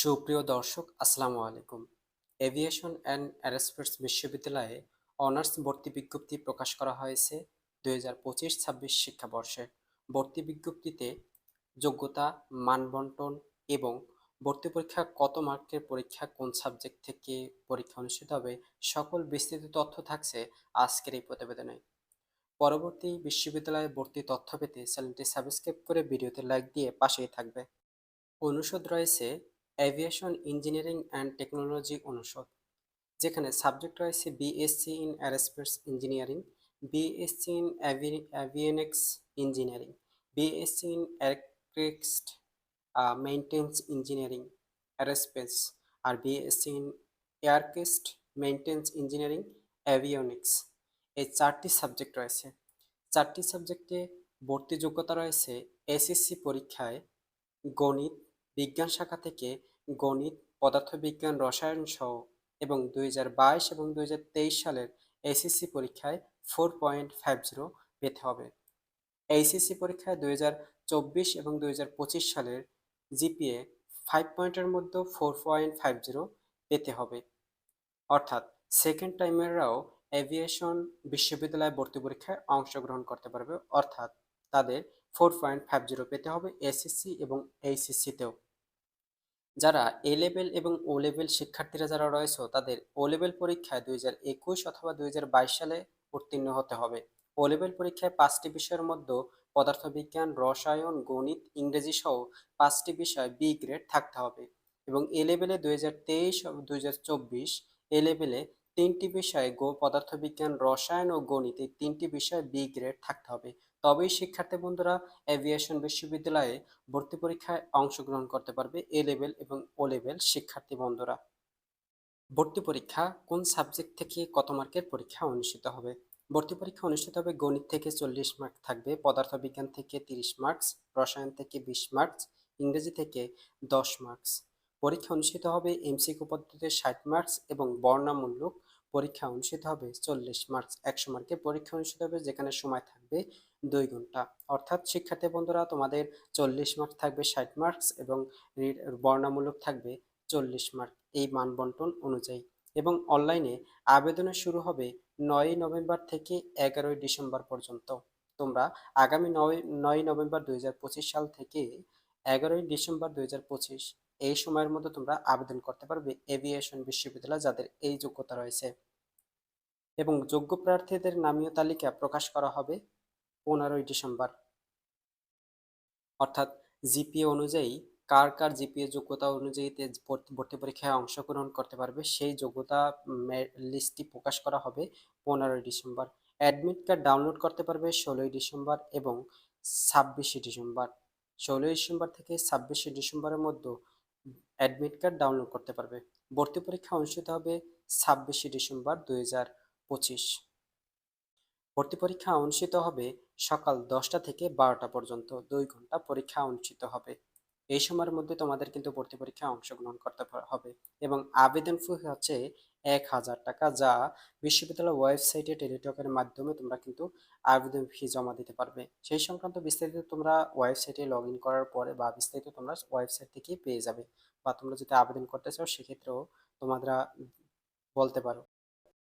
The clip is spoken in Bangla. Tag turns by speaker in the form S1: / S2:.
S1: সুপ্রিয় দর্শক, আসসালামু আলাইকুম। এভিয়েশন অ্যান্ড অ্যারোস্পেস বিশ্ববিদ্যালয়ে অনার্স ভর্তি বিজ্ঞপ্তি প্রকাশ করা হয়েছে দুই হাজার পঁচিশ ছাব্বিশ শিক্ষাবর্ষে। ভর্তি বিজ্ঞপ্তিতে যোগ্যতা, মানবন্টন এবং ভর্তি পরীক্ষা কত মার্কের পরীক্ষা, কোন সাবজেক্ট থেকে পরীক্ষা অনুষ্ঠিত হবে, সকল বিস্তৃত তথ্য থাকছে আজকের এই প্রতিবেদনে। পরবর্তী বিশ্ববিদ্যালয়ে ভর্তি তথ্য পেতে চ্যানেলটি সাবস্ক্রাইব করে ভিডিওতে লাইক দিয়ে পাশেই থাকবে। অনুষদ রয়েছে এভিয়েশন ইঞ্জিনিয়ারিং অ্যান্ড টেকনোলজি অনুষদ, যেখানে সাবজেক্ট রয়েছে BSc in aerospace engineering BSc in avionics engineering BSc in aircraft maintenance engineering aerospace R BSc in aircraft maintenance engineering avionics এই চারটি সাবজেক্ট রয়েছে। চারটি সাবজেক্টে ভর্তি যোগ্যতা রয়েছে এসএসসি পরীক্ষায় গণিত বিজ্ঞান শাখা থেকে গণিত, পদার্থবিজ্ঞান, রসায়ন সহ এবং দুই হাজার বাইশ এবং দুই হাজার তেইশ সালের এসএসসি পরীক্ষায় ফোর পয়েন্ট ফাইভ জিরো পেতে হবে। এইচএসসি পরীক্ষায় দুই এবং দু হাজার পঁচিশ সালের জিপিএ ফাইভ পয়েন্টের মধ্যে ফোর পয়েন্ট ফাইভ জিরো পেতে হবে। অর্থাৎ সেকেন্ড টাইমেররাও এভিয়েশন বিশ্ববিদ্যালয় ভর্তি পরীক্ষায় অংশগ্রহণ করতে পারবে। অর্থাৎ তাদের ফোর পয়েন্ট ফাইভ জিরো পেতে হবে এসএসসি এবং এইচএসসিতেও যারা এ লেভেল এবং ও লেভেল শিক্ষার্থীরা যারা রয়েছে, তাদের ও লেভেল পরীক্ষায় দুই হাজার একুশ অথবা দুই হাজার বাইশ সালে উত্তীর্ণ হতে হবে। ও লেভেল পরীক্ষায় পাঁচটি বিষয়ের মধ্যে পদার্থবিজ্ঞান, রসায়ন, গণিত, ইংরেজি সহ পাঁচটি বিষয় বি গ্রেড থাকতে হবে এবং এ লেভেলে দুই হাজার তেইশ দুই হাজার চব্বিশ এ লেভেলে তিনটি বিষয়ে গো পদার্থবিজ্ঞান, রসায়ন ও গণিত এই তিনটি বিষয় বি গ্রেড থাকতে হবে। তবেই শিক্ষার্থী বন্ধুরা এভিয়েশন বিশ্ববিদ্যালয়ে ভর্তি পরীক্ষায় অংশগ্রহণ করতে পারবে এ লেভেল এবং ও লেভেল শিক্ষার্থী বন্ধুরা। ভর্তি পরীক্ষা কোন সাবজেক্ট থেকে কত মার্কের পরীক্ষা অনুষ্ঠিত হবে? ভর্তি পরীক্ষা অনুষ্ঠিত হবে গণিত থেকে চল্লিশ মার্ক থাকবে, পদার্থবিজ্ঞান থেকে তিরিশ মার্কস রসায়ন থেকে বিশ মার্কস ইংরেজি থেকে দশ মার্কস পরীক্ষা অনুষ্ঠিত হবে এমসিকিউ পদ্ধতিতে ষাট মার্কস এবং বর্ণামূলক পরীক্ষা অনুষ্ঠিত হবে। চল্লিশ মার্কস একশো মার্কের পরীক্ষা অনুষ্ঠিত হবে, যেখানে সময় থাকবে দুই ঘণ্টা। অর্থাৎ শিক্ষার্থী বন্ধুরা, তোমাদের চল্লিশ মার্কস থাকবে ষাট মার্কস এবং বর্ণামূলক থাকবে চল্লিশ মার্ক এই মানবন্টন অনুযায়ী। এবং অনলাইনে আবেদন শুরু হবে নয়ই নভেম্বর থেকে এগারোই ডিসেম্বর পর্যন্ত। তোমরা আগামী নয় নয় নভেম্বর দুই হাজার পঁচিশ সাল থেকে এগারোই ডিসেম্বর দুই হাজার পঁচিশ এই সময়ের মধ্যে তোমরা আবেদন করতে পারবে এভিয়েশন বিশ্ববিদ্যালয়, যাদের এই যোগ্যতা রয়েছে। এবং যোগ্য প্রার্থীদের নামীয় তালিকা প্রকাশ করা হবে পনেরোই ডিসেম্বর। অর্থাৎ জিপিএ অনুযায়ী কার কার জিপিএ যোগ্যতা অনুযায়ীতে ভর্তি পরীক্ষায় অংশগ্রহণ করতে পারবে সেই যোগ্যতা লিস্টটি প্রকাশ করা হবে পনেরোই ডিসেম্বর। অ্যাডমিট কার্ড ডাউনলোড করতে পারবে ষোলোই ডিসেম্বর এবং ছাব্বিশে ডিসেম্বর। ষোলোই ডিসেম্বর থেকে ছাব্বিশে ডিসেম্বরের মধ্যে অ্যাডমিট কার্ড ডাউনলোড করতে পারবে। ভর্তি পরীক্ষা অনুষ্ঠিত হবে ছাব্বিশে ডিসেম্বর দুই হাজার পঁচিশ। ভর্তি পরীক্ষা অনুষ্ঠিত হবে সকাল দশটা থেকে বারোটা পর্যন্ত, দুই ঘণ্টা পরীক্ষা অনুষ্ঠিত হবে। এই সময়ের মধ্যে তোমাদের কিন্তু ভর্তি পরীক্ষায় অংশগ্রহণ করতে হবে এবং আবেদন ফি হচ্ছে এক হাজার টাকা যা বিশ্ববিদ্যালয় ওয়েবসাইটে টেলিটকের মাধ্যমে তোমরা কিন্তু আবেদন ফি জমা দিতে পারবে। সেই সংক্রান্ত বিস্তারিত তোমরা ওয়েবসাইটে লগ করার পরে বা বিস্তারিত তোমরা ওয়েবসাইট থেকে পেয়ে যাবে বা তোমরা যদি আবেদন করতে চাও, সেক্ষেত্রেও তোমরা বলতে পারো।